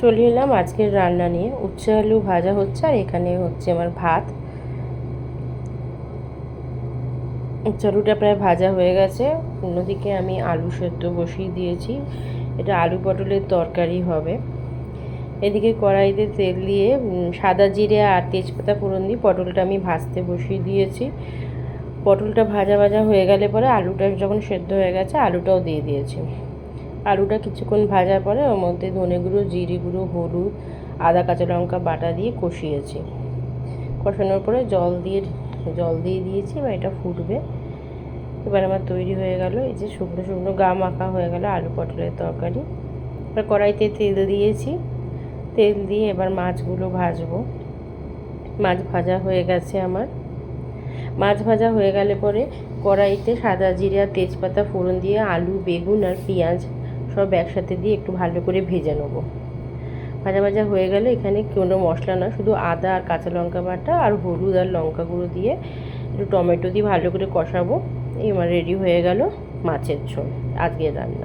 চলে এলাম আজকের রান্না নিয়ে। উচ্ছে, আলু ভাজা হচ্ছে আর এখানে হচ্ছে আমার ভাত। উচ্ছে আলুটা প্রায় ভাজা হয়ে গেছে। অন্যদিকে আমি আলু সেদ্ধ বসিয়ে দিয়েছি। এটা আলু পটলের তরকারি হবে। এদিকে কড়াইতে তেল দিয়ে সাদা জিরে আর তেজপাতা ফোড়ন দিয়ে পটলটা আমি ভাজতে বসিয়ে দিয়েছি। পটলটা ভাজা ভাজা হয়ে গেলে পরে আলুটা যখন সেদ্ধ হয়ে গেছে, আলুটাও দিয়ে দিয়েছি। আলুটা কিছুক্ষণ ভাজার পরে ওর মধ্যে ধনে গুঁড়ো, জিরে গুঁড়ো, হলুদ, আদা, কাঁচা লঙ্কা বাটা দিয়ে কষিয়েছি। কষানোর পরে জল দিয়ে জল দিয়ে দিয়েছি, এবার এটা ফুটবে। এবার আমার তৈরি হয়ে গেল এই যে শুকনো শুকনো গা মাখা হয়ে গেল আলু পটলের তরকারি। এবার কড়াইতে তেল দিয়েছি। তেল দিয়ে এবার মাছগুলো ভাজবো। মাছ ভাজা হয়ে গেছে আমার। মাছ ভাজা হয়ে গেলে পরে কড়াইতে সাদা জিরা তেজপাতা ফোড়ন দিয়ে আলু, বেগুন আর পেঁয়াজ সব একসাথে দিয়ে একটু ভালো করে ভেজে নেব। ভাজা ভাজা হয়ে গেলে এখানে কোনো মশলা না, শুধু আদা আর কাঁচা লঙ্কা বাটা আর হলুদ আর লঙ্কা গুঁড়ো দিয়ে একটু টমেটো দিয়ে ভালো করে কষাবো। এবার রেডি হয়ে গেল মাছের ঝোল, আজকের রান্না।